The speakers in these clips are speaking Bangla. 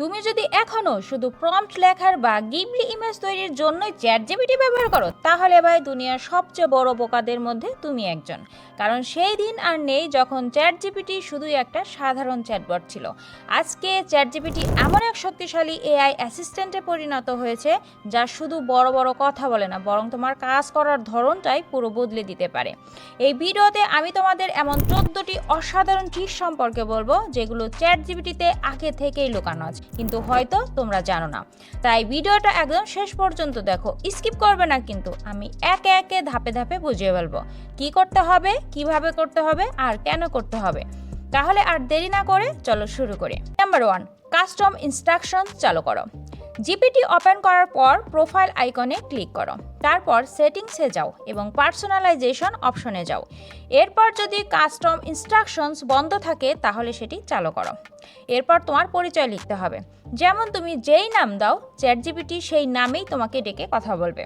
তুমি যদি এখনও শুধু প্রম্পট লেখার বা গিবলি ইমেজ তৈরির জন্যই চ্যাট জিপিটি ব্যবহার করো, তাহলে ভাই দুনিয়ার সবচেয়ে বড় বোকাদের মধ্যে তুমি একজন। কারণ সেই দিন আর নেই যখন চ্যাট জিপিটি শুধুই একটা সাধারণ চ্যাটবট ছিল। আজকে চ্যাট জিপিটি এমন এক শক্তিশালী এআই অ্যাসিস্ট্যান্টে পরিণত হয়েছে, যা শুধু বড় বড় কথা বলে না, বরং তোমার কাজ করার ধরনটাই পুরো বদলে দিতে পারে। এই ভিডিওতে আমি তোমাদের এমন চোদ্দটি অসাধারণ ট্রিক সম্পর্কে বলব, যেগুলো চ্যাট জিপিটিতে আগে থেকেই লুকানো আছে। কিন্তু হয়তো তোমরা জানো না। তাই ভিডিওটা একদম শেষ পর্যন্ত দেখো। স্কিপ করবে না কিন্তু। আমি একে একে ধাপে ধাপে বুঝিয়ে বলব। কি করতে হবে, কীভাবে করতে হবে, আর কেন করতে হবে। তাহলে আর দেরি না করে চলো শুরু করি। নাম্বার ওয়ান, কাস্টম ইনস্ট্রাকশন চালু করো। জিপিটি ওপেন করার পর প্রোফাইল আইকনে ক্লিক করো। তারপর সেটিংসে যাও এবং পার্সোনালাইজেশন অপশনে যাও। এরপর যদি কাস্টম ইনস্ট্রাকশনস বন্ধ থাকে, তাহলে সেটি চালু করো। এরপর তোমার পরিচয় লিখতে হবে। যেমন তুমি যেই নাম দাও চ্যাট জিপিটি সেই নামেই তোমাকে ডেকে কথা বলবে।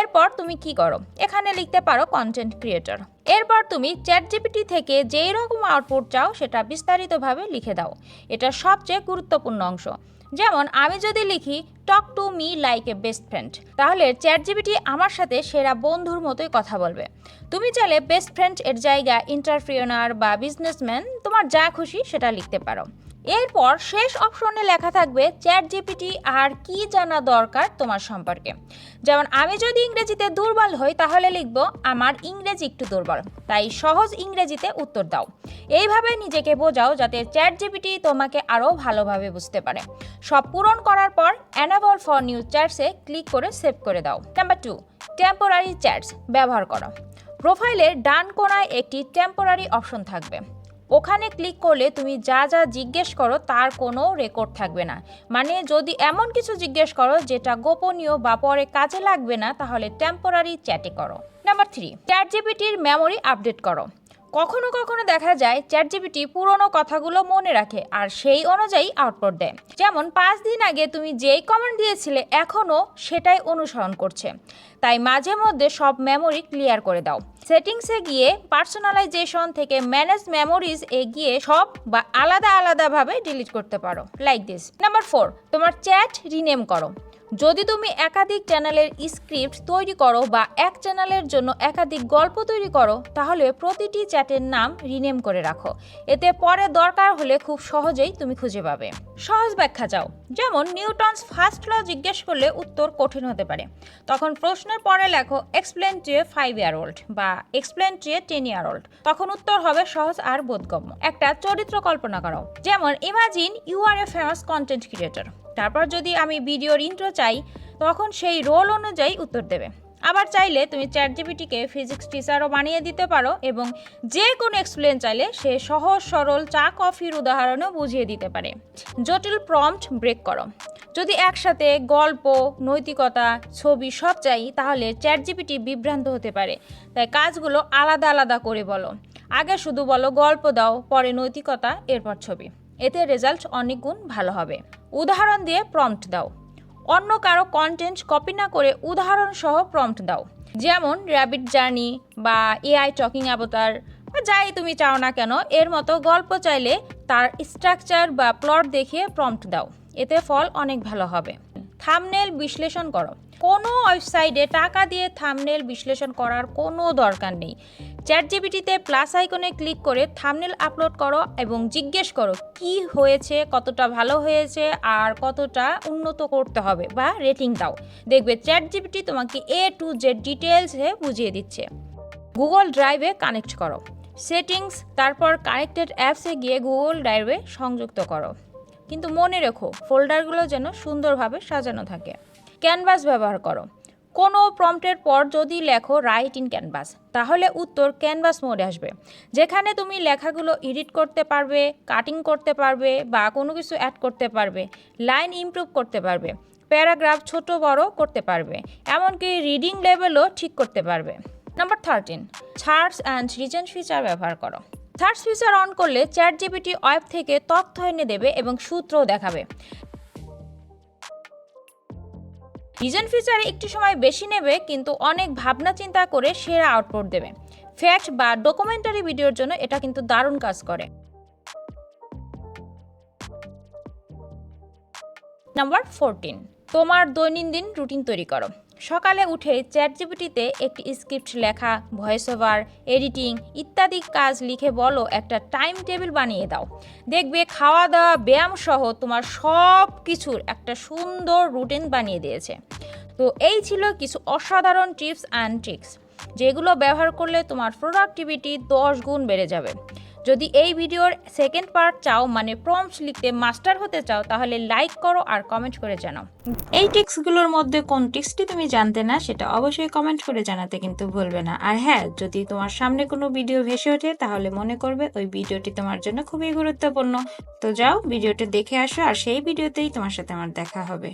এরপর তুমি কি করো? এখানে লিখতে পারো কন্টেন্ট ক্রিয়েটর এরপর তুমি চ্যাট জিপিটি থেকে যেই রকম আউটপুট চাও, সেটা বিস্তারিতভাবে লিখে দাও। এটা সবচেয়ে গুরুত্বপূর্ণ অংশ। যেমন আমি যদি লিখি talk to me like a best friend. তাহলে চ্যাট জিবিটি আমার সাথে সেরা বন্ধুর মতোই কথা বলবে। তুমি চাইলে বেস্ট ফ্রেন্ড এর জায়গা ইন্টারপ্রিয়নার বা বিজনেসম্যান, তোমার যা খুশি সেটা লিখতে পারো। এরপর শেষ অপশনে লেখা থাকবে চ্যাট জিপিটি আর কি জানা দরকার তোমার সম্পর্কে। যেমন, আমি যদি ইংরেজিতে দুর্বল হই, তাহলে লিখব, আমার ইংরেজি একটু দুর্বল। তাই সহজ ইংরেজিতে উত্তর দাও। এইভাবে নিজেকে বোঝাও যাতে চ্যাট জিপিটি তোমাকে আরও ভালোভাবে বুঝতে পারে। সব পূরণ করার পর অ্যানাবল ফর নিউ চ্যাটসে ক্লিক করে সেভ করে দাও। নাম্বার টু টেম্পোরারি চ্যাটস ব্যবহার করো। প্রোফাইলের ডান কোণায় একটি টেম্পোরারি অপশন থাকবে। ওখানে ক্লিক করলে তুমি যা যা জিজ্ঞেস করো তার কোনো রেকর্ড থাকবে না। মানে যদি এমন কিছু জিজ্ঞেস করো যেটা গোপনীয় বা পরে কাজে লাগবে না, তাহলে টেম্পোরারি চ্যাটে করো। নাম্বার থ্রি চ্যাট জিপিটির মেমোরি আপডেট করো। কখনো কখনো দেখা যায় চ্যাট জিপিটি পুরনো কথাগুলো মনে রাখে আর সেই অনুযায়ী আউটপুট দেয়। যেমন, পাঁচ দিন আগে তুমি যেই কমেন্ট দিয়েছিলে এখনও সেটাই অনুসরণ করছে। তাই মাঝে মধ্যে সব মেমোরি ক্লিয়ার করে দাও। সেটিংসে গিয়ে পার্সোনালাইজেশন থেকে ম্যানেজ মেমোরিজ এ গিয়ে সব বা আলাদা আলাদাভাবে ডিলিট করতে পারো। Like this. নাম্বার ফোর, তোমার চ্যাট রিনেম করো। যদি তুমি একাধিক চ্যানেলের স্ক্রিপ্ট তৈরি করো বা এক চ্যানেলের জন্য একাধিক গল্প তৈরি করো, তাহলে প্রতিটি চ্যাটের নাম রিনেম করে রাখো। এতে পরে দরকার হলে খুব সহজেই তুমি খুঁজে পাবে। সহজ ব্যাখ্যা চাও। যেমন, নিউটনস ফার্স্ট ল জিজ্ঞেস করলে উত্তর কঠিন হতে পারে। তখন প্রশ্নের পরে লেখো explain to a five year old বা explain to a ten year old তখন উত্তর হবে সহজ আর বোধগম্য। একটা চরিত্র কল্পনা করো। যেমন imagine you are a famous content creator তারপর যদি আমি ভিডিওর ইন্ট্রো চাই, তখন সেই রোল অনুযায়ী উত্তর দেবে। আবার চাইলে তুমি চ্যাট জিপিটিকে ফিজিক্স টিচারও বানিয়ে দিতে পারো এবং যে কোনো এক্সপ্লেন চাইলে সে সহজ, সরল চা কফির উদাহরণও বুঝিয়ে দিতে পারে। জটিল প্রম্পট ব্রেক করো। যদি একসাথে গল্প, নৈতিকতা, ছবি সব চাই, তাহলে চ্যাট জিপিটি বিভ্রান্ত হতে পারে। তাই কাজগুলো আলাদা আলাদা করে বলো। আগে শুধু বলো গল্প দাও, পরে নৈতিকতা, এরপর ছবি। এতে রেজাল্ট অনেক গুণ ভালো হবে। উদাহরণ দিয়ে প্রম্পট দাও। অন্য কারও কন্টেন্ট কপি না করে উদাহরণ সহ প্রম্পট দাও। যেমন র্যাবিট জার্নি বা এআই টকিং অবতার বা যাই তুমি চাও না কেন, এর মতো গল্প চাইলে তার স্ট্রাকচার বা প্লট দেখিয়ে প্রম্পট দাও। এতে ফল অনেক ভালো হবে। থামনেল বিশ্লেষণ করো। কোনো ওয়েবসাইটে টাকা দিয়ে থামনেল বিশ্লেষণ করার কোনো দরকার নেই। চ্যাট জিবিটিতে প্লাস আইকনে ক্লিক করে থামনেল আপলোড করো এবং জিজ্ঞেস করো, কি হয়েছে? কতটা ভালো হয়েছে? আর কতটা উন্নত করতে হবে? বা রেটিং দাও। দেখবে চ্যাট জিবিটি তোমাকে এ টু জেড ডিটেলসে বুঝিয়ে দিচ্ছে। গুগল ড্রাইভে কানেক্ট করো। সেটিংস তারপর কানেক্টেড অ্যাপসে গিয়ে গুগল ড্রাইভে সংযুক্ত করো। কিন্তু মনে রেখো ফোল্ডারগুলো যেন সুন্দরভাবে সাজানো থাকে। ক্যানভাস ব্যবহার করো। কোনো প্রম্পটের পর যদি লেখো রাইট ইন ক্যানভাস তাহলে উত্তর ক্যানভাস মোডে আসবে। যেখানে তুমি লেখাগুলো এডিট করতে পারবে কাটিং করতে পারবে বা কোনো কিছু অ্যাড করতে পারবে লাইন ইমপ্রুভ করতে পারবে প্যারাগ্রাফ ছোট বড় করতে পারবে, এমনকি রিডিং লেভেলও ঠিক করতে পারবে। Number thirteen search and reason feature ব্যবহার করো। সার্চ ফিচার অন করলে চ্যাট জিপিটি ওয়েব থেকে তথ্য এনে দেবে এবং সূত্রও দেখাবে। রিজন ফিচারে একটু সময় বেশি নেবে, কিন্তু অনেক ভাবনা চিন্তা করে সেরা আউটপুট দেবে। ফ্যাক্ট বা ডকুমেন্টারি ভিডিওর জন্য এটা কিন্তু দারুণ কাজ করে। Number fourteen. তোমার দৈনন্দিন রুটিন তৈরি করো। সকালে উঠে চ্যাট জিপিটিতে একটি স্ক্রিপ্ট লেখা, ভয়েস ওভার, এডিটিং ইত্যাদি কাজ লিখে বলো, একটা টাইম টেবিল বানিয়ে দাও। দেখবে খাওয়া দাওয়া ব্যায়াম সহ তোমার সব কিছুর একটা সুন্দর রুটিন বানিয়ে দিয়েছে। তো এই ছিল কিছু অসাধারণ টিপস অ্যান্ড ট্রিক্স, যেগুলো ব্যবহার করলে তোমার প্রোডাক্টিভিটি দশ গুণ বেড়ে যাবে। যদি এই ভিডিওর সেকেন্ড পার্ট চাও মানে প্রম্পট লিখতে মাস্টার হতে চাও, তাহলে লাইক করো আর কমেন্ট করে জানাও। এই টিক্সগুলোর মধ্যে কোন টিক্সটি তুমি জানতে না, সেটা অবশ্যই কমেন্ট করে জানাতে কিন্তু ভুলবে না। আর হ্যাঁ যদি তোমার সামনে কোনো ভিডিও ভেসে ওঠে, তাহলে মনে করবে ওই ভিডিওটি তোমার জন্য খুবই গুরুত্বপূর্ণ। তো যাও ভিডিওটি দেখে আসো, আর সেই ভিডিওতেই তোমার সাথে আমার দেখা হবে।